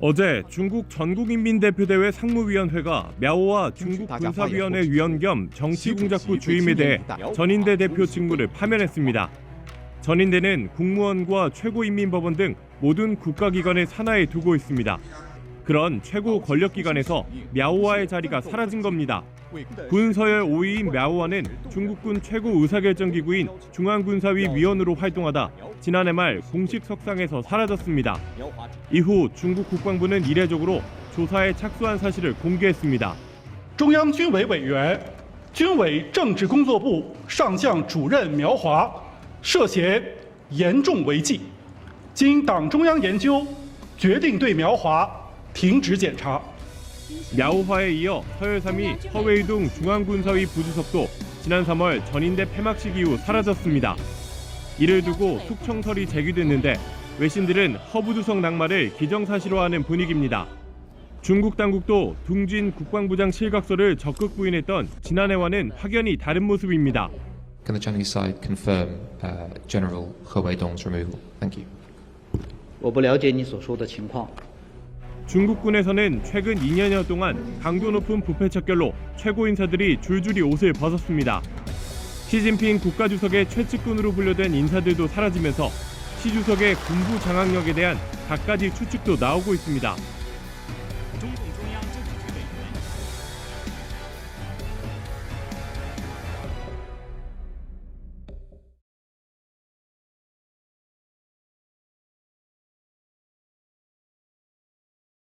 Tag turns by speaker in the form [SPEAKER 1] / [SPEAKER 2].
[SPEAKER 1] 어제 중국 전국인민대표대회 상무위원회가 мя오와 중국 군사위원회 위원 겸 정치공작부 주임에 대해 전인대 대표 직무를 파면했습니다. 전인대는 국무원과 최고인민법원 등 모든 국가기관을 산하에 두고 있습니다. 그런 최고 권력기관에서 랴오와의 자리가 사라진 겁니다. 군 서열 5위인 랴오와는 중국군 최고 의사결정기구인 중앙군사위 위원으로 활동하다 지난해 말 공식 석상에서 사라졌습니다. 이후 중국 국방부는 이례적으로 조사에 착수한 사실을 공개했습니다.
[SPEAKER 2] 중앙军委委员 军委政治工作部上将主任苗华涉嫌严重违纪，经党中央研究，决定对苗华停职检查。
[SPEAKER 1] 야오화에 이어 서열 3위 허웨이동 중앙군사위 부주석도 지난 3월 전인대 폐막식 이후 사라졌습니다. 이를 두고 숙청설이 제기됐는데 외신들은 허부주석 낙마를 기정사실화하는 분위기입니다. 중국 당국도 둥진 국방부장 실각서를 적극 부인했던 지난해와는 확연히 다른 모습입니다.
[SPEAKER 3] Can the Chinese side confirm uh, General He Weidong's removal? Thank you.
[SPEAKER 4] 我不了解你所说的情况。
[SPEAKER 1] 중국군에서는 최근 2년여 동안 강도 높은 부패 척결로 최고 인사들이 줄줄이 옷을 벗었습니다. 시진핑 국가주석의 최측근으로 분류된 인사들도 사라지면서 시 주석의 군부 장악력에 대한 갖가지 추측도 나오고 있습니다.